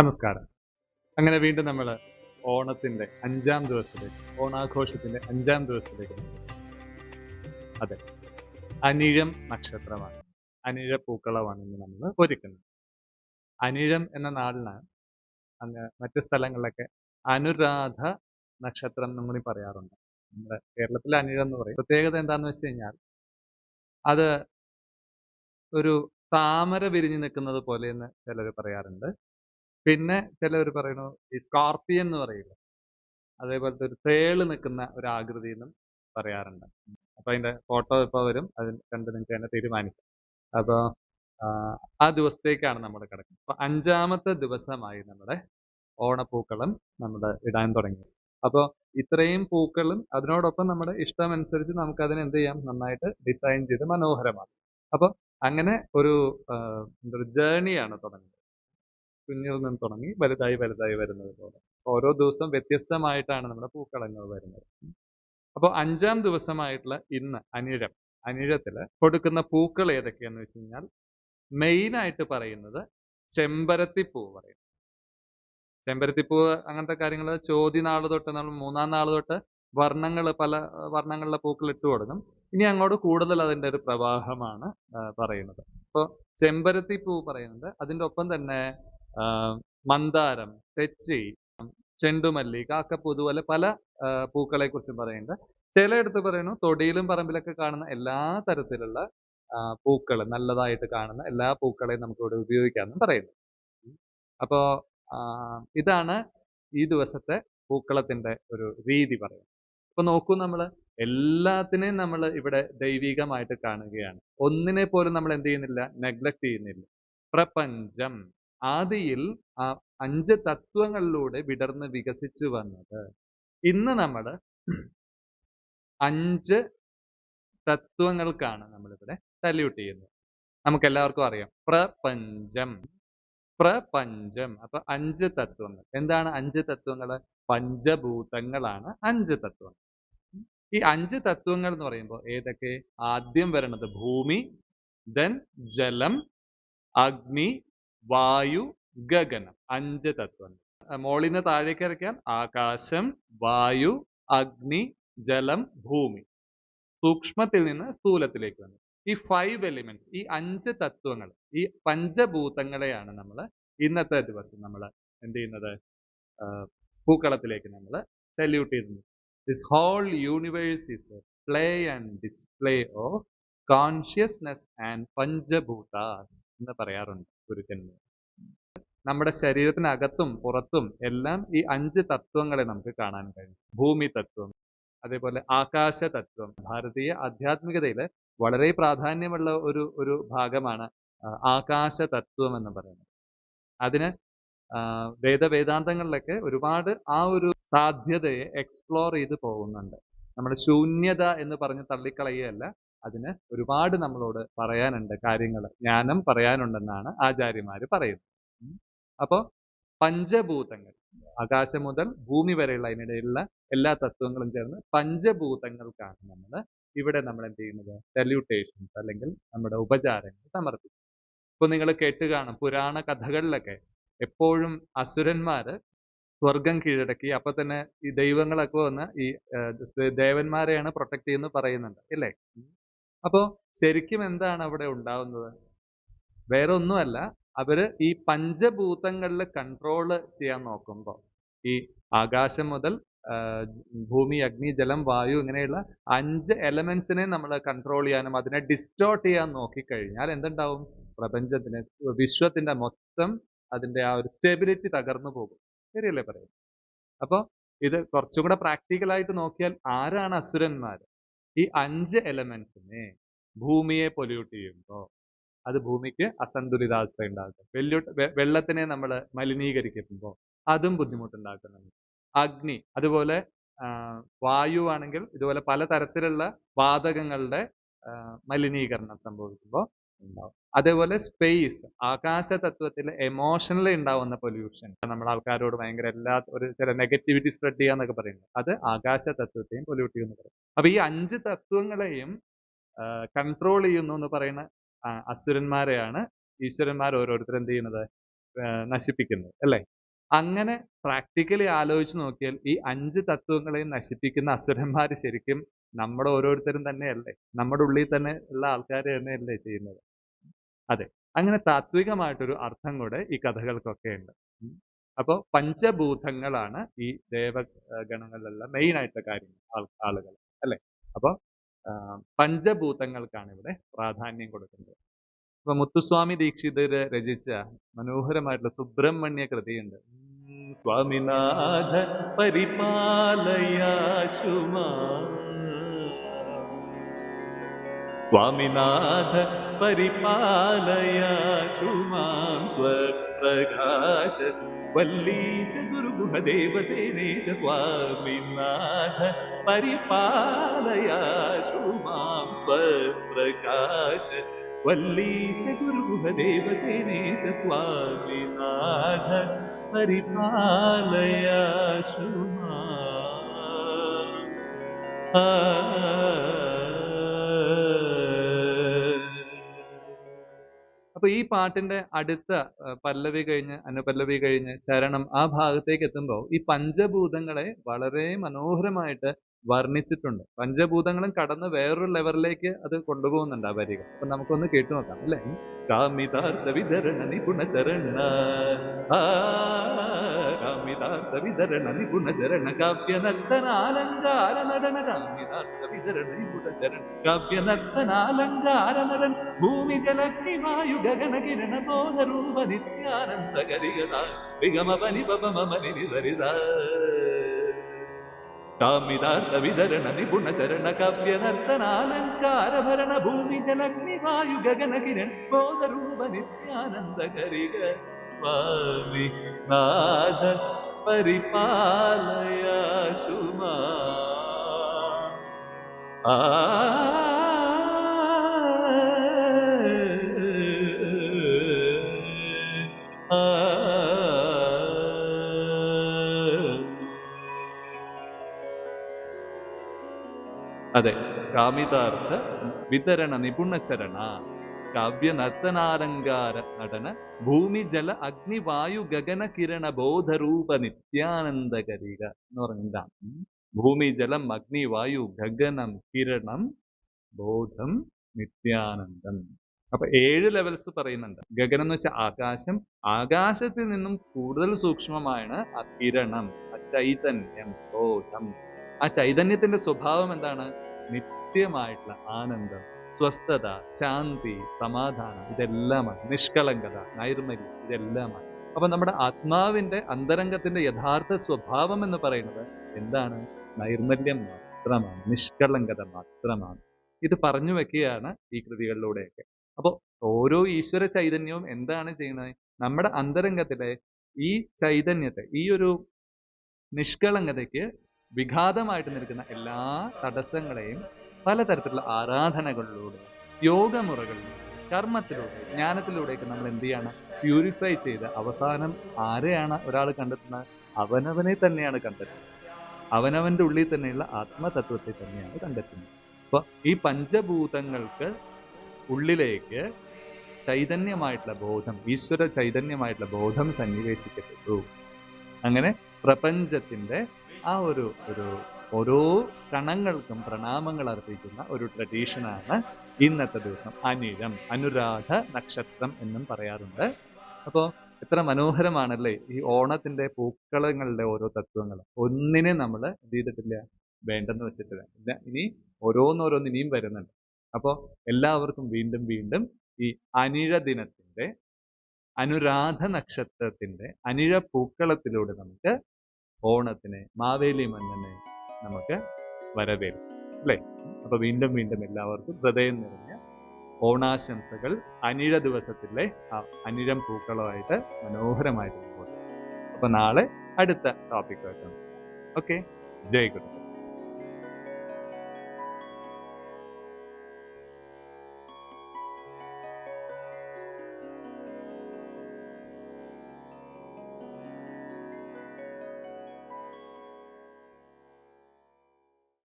നമസ്കാരം. അങ്ങനെ വീണ്ടും നമ്മൾ ഓണത്തിന്റെ അഞ്ചാം ദിവസത്തിലേക്ക് ഓണാഘോഷത്തിന്റെ അഞ്ചാം ദിവസത്തിലേക്ക്. അതെ. അനിഴം നക്ഷത്രമാണ്. അനിഴ പൂക്കളമാണ് ഇന്ന് നമ്മൾ ഒരുക്കുന്നത് അനിഴം എന്ന നാളിന് അങ്ങ് മറ്റു സ്ഥലങ്ങളിലൊക്കെ അനുരാധ നക്ഷത്രം എന്നും കൂടി പറയാറുണ്ട്. നമ്മുടെ കേരളത്തിലെ അനിഴം എന്ന് പറയും. പ്രത്യേകത എന്താണെന്ന് വെച്ച് കഴിഞ്ഞാൽ അത് ഒരു താമര വിരിഞ്ഞു നിൽക്കുന്നത് എന്ന് ചിലർ പറയാറുണ്ട്. പിന്നെ ചിലവർ പറയുന്നു ഈ സ്കോർപ്പിയൻ എന്ന് പറയില്ല? അതേപോലത്തെ ഒരു തേൾ നിൽക്കുന്ന ഒരു ആകൃതി എന്നും പറയാറുണ്ട്. അപ്പൊ അതിന്റെ ഫോട്ടോ ഇപ്പോൾ വരും അതിന് കണ്ട് നിങ്ങൾക്ക് തന്നെ തീരുമാനിക്കാം. അപ്പോൾ ആ ദിവസത്തേക്കാണ് നമ്മൾ കിടക്കുന്നത്. അപ്പൊ അഞ്ചാമത്തെ ദിവസമായി നമ്മുടെ ഓണപ്പൂക്കളം നമ്മൾ ഇടാൻ തുടങ്ങി. അപ്പോൾ ഇത്രയും പൂക്കളും അതിനോടൊപ്പം നമ്മുടെ ഇഷ്ടമനുസരിച്ച് നമുക്ക് അതിനെ എന്ത് ചെയ്യാം? നന്നായിട്ട് ഡിസൈൻ ചെയ്ത് മനോഹരമാക്കാം. അപ്പോൾ അങ്ങനെ ഒരു ജേണിയാണ് തുടങ്ങുന്നത്. കുഞ്ഞിൽ നിന്ന് തുടങ്ങി വലുതായി വലുതായി വരുന്നത് പോലെ. ഓരോ ദിവസം വ്യത്യസ്തമായിട്ടാണ് നമ്മുടെ പൂക്കളങ്ങൾ വരുന്നത്. അപ്പോൾ അഞ്ചാം ദിവസമായിട്ടുള്ള ഇന്ന് അനിഴം അനിഴത്തിൽ കൊടുക്കുന്ന പൂക്കൾ ഏതൊക്കെയാണെന്ന് വെച്ച് കഴിഞ്ഞാൽ മെയിനായിട്ട് പറയുന്നത് ചെമ്പരത്തിപ്പൂ പറയും ചെമ്പരത്തിപ്പൂ അങ്ങനത്തെ കാര്യങ്ങൾ ചോതി നാൾ തൊട്ട് നമ്മൾ മൂന്നാം നാൾ തൊട്ട് വർണങ്ങൾ പല വർണങ്ങളിലെ പൂക്കൾ ഇട്ട് കൊടുക്കും. ഇനി അങ്ങോട്ട് കൂടുതൽ അതിന്റെ ഒരു പ്രവാഹമാണ് പറയുന്നത്. അപ്പോൾ ചെമ്പരത്തിപ്പൂ പറയുന്നത് അതിന്റെ ഒപ്പം തന്നെ മന്ദാരം തെച്ചി ചെണ്ടുമല്ലി കാക്കപ്പൂ ഇതുപോലെ പല പൂക്കളെ കുറിച്ചും പറയുന്നുണ്ട്. ചിലയിടത്ത് പറയുന്നു തൊടിയിലും പറമ്പിലൊക്കെ കാണുന്ന എല്ലാ തരത്തിലുള്ള പൂക്കൾ നല്ലതായിട്ട് കാണുന്ന എല്ലാ പൂക്കളെയും നമുക്ക് ഇവിടെ ഉപയോഗിക്കാമെന്നും പറയുന്നു. അപ്പോൾ ഇതാണ് ഈ ദിവസത്തെ പൂക്കളത്തിന്റെ ഒരു രീതി പറയുന്നത്. അപ്പൊ നോക്കൂ നമ്മൾ എല്ലാത്തിനെയും നമ്മൾ ഇവിടെ ദൈവികമായിട്ട് കാണുകയാണ്. ഒന്നിനെ പോലും നമ്മൾ എന്ത് ചെയ്യുന്നില്ല നെഗ്ലക്ട് ചെയ്യുന്നില്ല. പ്രപഞ്ചം ആദിയിൽ ആ അഞ്ച് തത്വങ്ങളിലൂടെ വിടർന്ന് വികസിച്ചു വന്നത്. ഇന്ന് നമ്മൾ അഞ്ച് തത്വങ്ങൾക്കാണ് നമ്മളിവിടെ സല്യൂട്ട് ചെയ്യുന്നത്. നമുക്ക് എല്ലാവർക്കും അറിയാം. പ്രപഞ്ചം. പ്രപഞ്ചം. അപ്പൊ അഞ്ച് തത്വങ്ങൾ. എന്താണ് അഞ്ച് തത്വങ്ങൾ പഞ്ചഭൂതങ്ങളാണ് അഞ്ച് തത്വങ്ങൾ. ഈ അഞ്ച് തത്വങ്ങൾ എന്ന് പറയുമ്പോൾ ഏതൊക്കെ? ആദ്യം വരണത് ഭൂമി ദെൻ ജലം അഗ്നി വായു ഗഗനം അഞ്ച് തത്വങ്ങൾ. മോളിൽ നിന്ന് താഴേക്ക് ഇറക്കിയാൽ ആകാശം വായു അഗ്നി ജലം ഭൂമി. സൂക്ഷ്മത്തിൽ നിന്ന് സ്ഥൂലത്തിലേക്ക് വന്നു. ഈ ഫൈവ് എലിമെന്റ്സ് ഈ അഞ്ച് തത്വങ്ങൾ ഈ പഞ്ചഭൂതങ്ങളെയാണ് നമ്മൾ ഇന്നത്തെ ദിവസം നമ്മൾ എന്ത് ചെയ്യുന്നത്? പൂക്കളത്തിലേക്ക് നമ്മൾ സല്യൂട്ട് ചെയ്യുന്നത്. This whole universe is play and display of consciousness and panchabhutas എന്ന് പറയാറുണ്ട്. ഗുരുക്കന്മാർ നമ്മുടെ ശരീരത്തിനകത്തും പുറത്തും എല്ലാം ഈ അഞ്ച് തത്വങ്ങളെ നമുക്ക് കാണാൻ കഴിയും. ഭൂമി തത്വം അതേപോലെ ആകാശ തത്വം ഭാരതീയ ആധ്യാത്മികതയിൽ വളരെ പ്രാധാന്യമുള്ള ഒരു ഒരു ഭാഗമാണ് ആകാശ തത്വം എന്ന് പറയുന്നത്. അതിന് വേദവേദാന്തങ്ങളിലൊക്കെ ഒരുപാട് ആ ഒരു സാധ്യതയെ എക്സ്പ്ലോർ ചെയ്ത് പോകുന്നുണ്ട്. നമ്മുടെ ശൂന്യത എന്ന് പറഞ്ഞ് തള്ളിക്കളയുകയല്ല അതിന് ഒരുപാട് നമ്മളോട് പറയാനുണ്ട് കാര്യങ്ങൾ. ജ്ഞാനം പറയാനുണ്ടെന്നാണ് ആചാര്യന്മാർ പറയുന്നത്. അപ്പോൾ അപ്പോ പഞ്ചഭൂതങ്ങൾ ആകാശം മുതൽ ഭൂമി വരെയുള്ള അതിനിടയിലുള്ള എല്ലാ തത്വങ്ങളും ചേർന്ന് പഞ്ചഭൂതങ്ങൾക്കാണ് നമ്മൾ ഇവിടെ നമ്മൾ എന്ത് ചെയ്യുന്നത് സല്യൂട്ടേഷൻസ് അല്ലെങ്കിൽ നമ്മുടെ ഉപചാരങ്ങൾ സമർപ്പിക്കുന്നത്. ഇപ്പൊ നിങ്ങൾ കേട്ട് കാണും പുരാണ കഥകളിലൊക്കെ എപ്പോഴും അസുരന്മാര് സ്വർഗം കീഴടക്കി അപ്പൊ തന്നെ ഈ ദൈവങ്ങളൊക്കെ വന്ന് ഈ ദേവന്മാരെയാണ് പ്രൊട്ടക്ട് ചെയ്യുന്നത് പറയുന്നുണ്ട്. ഇല്ലേ? അപ്പോ ശരിക്കും എന്താണ് അവിടെ ഉണ്ടാവുന്നത്? വേറെ ഒന്നുമല്ല. അവർ ഈ പഞ്ചഭൂതങ്ങളിൽ കൺട്രോൾ ചെയ്യാൻ നോക്കുമ്പോൾ ഈ ആകാശം മുതൽ ഭൂമി അഗ്നി ജലം വായു ഇങ്ങനെയുള്ള അഞ്ച് എലമെന്റ്സിനെ നമ്മൾ കൺട്രോൾ ചെയ്യാനും അതിനെ ഡിസ്റ്റോർട്ട് ചെയ്യാൻ നോക്കിക്കഴിഞ്ഞാൽ എന്തുണ്ടാവും? പ്രപഞ്ചത്തിന് വിശ്വത്തിന്റെ മൊത്തം അതിന്റെ ആ ഒരു സ്റ്റെബിലിറ്റി തകർന്നു പോകും. ശരിയല്ലേ പറയും അപ്പോൾ ഇത് കുറച്ചും കൂടെ പ്രാക്ടിക്കൽ ആയിട്ട് നോക്കിയാൽ ആരാണ് അസുരന്മാർ ഈ അഞ്ച് എലമെന്റ്സിനെ ഭൂമിയെ പൊല്യൂട്ട് ചെയ്യുമ്പോൾ അത് ഭൂമിക്ക് അസന്തുലിതാവസ്ഥ ഉണ്ടാക്കും. വെല്ലു വെള്ളത്തിനെ നമ്മൾ മലിനീകരിക്കുമ്പോൾ അതും ബുദ്ധിമുട്ടുണ്ടാക്കുന്നുണ്ട് അഗ്നി അതുപോലെ വായുവാണെങ്കിൽ ഇതുപോലെ പലതരത്തിലുള്ള വാതകങ്ങളുടെ മലിനീകരണം സംഭവിക്കുമ്പോൾ ഉണ്ടാവും അതേപോലെ സ്പേസ് ആകാശ തത്വത്തിൽ എമോഷണലി ഉണ്ടാവുന്ന പൊല്യൂഷൻ നമ്മൾ ആൾക്കാരോട് ഭയങ്കര എല്ലാ ഒരു ചില നെഗറ്റിവിറ്റി സ്പ്രെഡ് ചെയ്യാന്നൊക്കെ പറയുന്നത് അത് ആകാശ തത്വത്തെയും പൊല്യൂട്ട് ചെയ്യുന്നു പറയും അപ്പൊ ഈ അഞ്ച് തത്വങ്ങളെയും കൺട്രോൾ ചെയ്യുന്നു എന്ന് പറയുന്ന അസുരന്മാരെയാണ് ഈശ്വരന്മാർ ഓരോരുത്തർ എന്ത് ചെയ്യുന്നത് നശിപ്പിക്കുന്നത് അല്ലേ? അങ്ങനെ പ്രാക്ടിക്കലി ആലോചിച്ച് നോക്കിയാൽ ഈ അഞ്ച് തത്വങ്ങളെയും നശിപ്പിക്കുന്ന അസുരന്മാര് ശരിക്കും നമ്മുടെ ഓരോരുത്തരും തന്നെയല്ലേ? നമ്മുടെ ഉള്ളിൽ തന്നെ ഉള്ള ആൾക്കാർ തന്നെയല്ലേ ചെയ്യുന്നത്? അതെ. അങ്ങനെ താത്വികമായിട്ടൊരു അർത്ഥം കൂടെ ഈ കഥകൾക്കൊക്കെ ഉണ്ട്. അപ്പോൾ അപ്പൊ പഞ്ചഭൂതങ്ങളാണ് ഈ ദേവഗണങ്ങളിലെല്ലാം മെയിൻ ആയിട്ടുള്ള കാര്യങ്ങൾ ആളുകൾ അല്ലെ അപ്പോൾ പഞ്ചഭൂതങ്ങൾക്കാണ് ഇവിടെ പ്രാധാന്യം കൊടുക്കുന്നത്. ഇപ്പൊ മുത്തുസ്വാമി ദീക്ഷിതര് രചിച്ച മനോഹരമായിട്ടുള്ള സുബ്രഹ്മണ്യ കൃതിയുണ്ട്. സ്വാമിനാഥ പരിപാലയാശുമാ സ്വാമിനാഥ പരിപാലയാശു മാം സ്വപ്രകാശ. വല്ലീശ ഗുരുഗുഹദേവതേനേശ സ്വാമിനാഥ. പരിപാലയാശു മാം സ്വപ്രകാശ. വല്ലീശ ഗുരുഗുഹദേവതേനേശ സ്വാമിനാഥ. പരിപാലയാശു മാം. ആ. അപ്പൊ ഈ പാട്ടിന്റെ അടുത്ത പല്ലവി കഴിഞ്ഞ് അനുപല്ലവി കഴിഞ്ഞ് ചരണം ആ ഭാഗത്തേക്ക് എത്തുമ്പോൾ ഈ പഞ്ചഭൂതങ്ങളെ വളരെ മനോഹരമായിട്ട് വർണിച്ചിട്ടുണ്ട്. പഞ്ചഭൂതങ്ങളും കടന്ന് വേറൊരു ലെവലിലേക്ക് അത് കൊണ്ടുപോകുന്നുണ്ട് ആ വരികൾ. അപ്പൊ നമുക്കൊന്ന് കേട്ടു നോക്കാം. അല്ലേ? കാമിതാർത്ഥ വിതരണ നിപുണ ചരണ. കാമിതാർത്ഥ വിതരണ നിപുണ ചരണ. കാവ്യ നർത്തനാലങ്കാര കാമിതാർത്ഥ വിതരണ നിപുണ ചരണ. നടൻ. ഭൂമി ജലക്കി വായു ഗഗന കിരണ ബോധരൂപ നിത്യാനന്ദ വിഗമ പനി പപമ കാമിതാർത്ഥ വിതരണ നിപുണ ചരണ കാവ്യ നർത്തനാലങ്കാര ഭരണ ഭൂമി ജലഗ്നി വായു ഗഗന കിരൺ ബോധരൂപ നിത്യാനന്ദ ഗരിഗ സ്വാമി നാഥ പരിപാലയ മാം. ആ ആ കാമിതാർത്ഥ വിതരണ നിപുണചരണ കാവ്യ നർത്തനാരങ്കാര നടന ഭൂമി ജല അഗ്നി വായു ഗഗന കിരണ ബോധരൂപ നിത്യാനന്ദ കരിക എന്ന് പറഞ്ഞതാണ് ഭൂമി ജലം അഗ്നി വായു ഗഗനം കിരണം ബോധം നിത്യാനന്ദം. അപ്പൊ ഏഴ് ലെവൽസ് പറയുന്നുണ്ട്. ഗഗനം എന്ന് വെച്ചാൽ ആകാശം. ആകാശത്തിൽ നിന്നും കൂടുതൽ സൂക്ഷ്മമാണ് ആ കിരണം ആ ചൈതന്യം ബോധം. ആ ചൈതന്യത്തിന്റെ സ്വഭാവം എന്താണ്? നിത്യമായിട്ടുള്ള ആനന്ദം സ്വസ്ഥത ശാന്തി സമാധാനം ഇതെല്ലാമാണ്. നിഷ്കളങ്കത നൈർമല്യം ഇതെല്ലാമാണ്. അപ്പൊ നമ്മുടെ ആത്മാവിന്റെ അന്തരംഗത്തിന്റെ യഥാർത്ഥ സ്വഭാവം എന്ന് പറയുന്നത് എന്താണ്? നൈർമല്യം മാത്രമാണ് നിഷ്കളങ്കത മാത്രമാണ്. ഇത് പറഞ്ഞു വെക്കുകയാണ് ഈ കൃതികളിലൂടെയൊക്കെ. അപ്പോൾ ഓരോ ഈശ്വര ചൈതന്യവും എന്താണ് ചെയ്യുന്നത്? നമ്മുടെ അന്തരംഗത്തിലെ ഈ ചൈതന്യത്തെ ഈ ഒരു നിഷ്കളങ്കതയ്ക്ക് വിഘാതമായിട്ട് നിൽക്കുന്ന എല്ലാ തടസ്സങ്ങളെയും പലതരത്തിലുള്ള ആരാധനകളിലൂടെ യോഗമുറകളിലൂടെ കർമ്മത്തിലൂടെ ജ്ഞാനത്തിലൂടെയൊക്കെ നമ്മൾ എന്ത് ചെയ്യണം പ്യൂരിഫൈ ചെയ്ത് അവസാനം ആരെയാണ് ഒരാൾ കണ്ടെത്തുന്നത്? അവനവനെ തന്നെയാണ് കണ്ടെത്തുന്നത്. അവനവന്റെ ഉള്ളിൽ തന്നെയുള്ള ആത്മതത്വത്തെ തന്നെയാണ് കണ്ടെത്തുന്നത്. അപ്പൊ ഈ പഞ്ചഭൂതങ്ങൾക്ക് ഉള്ളിലേക്ക് ചൈതന്യമായിട്ടുള്ള ബോധം ഈശ്വര ചൈതന്യമായിട്ടുള്ള ബോധം സന്നിവേശിക്കപ്പെട്ടു. അങ്ങനെ പ്രപഞ്ചത്തിന്റെ ആ ഒരു ഒരു ഓരോ കണങ്ങൾക്കും പ്രണാമങ്ങൾ അർപ്പിക്കുന്ന ഒരു ട്രഡീഷനാണ് ഇന്നത്തെ ദിവസം. അനിഴം അനുരാധ നക്ഷത്രം എന്നും പറയാറുണ്ട്. അപ്പോൾ എത്ര മനോഹരമാണല്ലേ ഈ ഓണത്തിന്റെ പൂക്കളങ്ങളുടെ ഓരോ തത്വങ്ങൾ. ഒന്നിനെ നമ്മൾ എന്ത് ചെയ്തിട്ടില്ല വേണ്ടെന്ന് വെച്ചിട്ടില്ല ഇല്ല. ഇനി ഓരോന്നോരോന്ന് ഇനിയും വരുന്നുണ്ട്. അപ്പോൾ എല്ലാവർക്കും വീണ്ടും വീണ്ടും ഈ അനിഴ ദിനത്തിന്റെ അനുരാധ നക്ഷത്രത്തിന്റെ അനിഴ പൂക്കളത്തിലൂടെ നമുക്ക് ഓണത്തിനെ മാവേലി മന്നനെ നമുക്ക് വരവേൽക്കും അല്ലേ? അപ്പൊ വീണ്ടും വീണ്ടും എല്ലാവർക്കും ഹൃദയം നിറഞ്ഞ ഓണാശംസകൾ അനിഴ ദിവസത്തിലെ ആ അനിഴം പൂക്കളുമായിട്ട് മനോഹരമായിട്ട് പോകും അപ്പൊ നാളെ അടുത്ത ടോപ്പിക് വെക്കാം ഓക്കെ ജയ് ഗുരു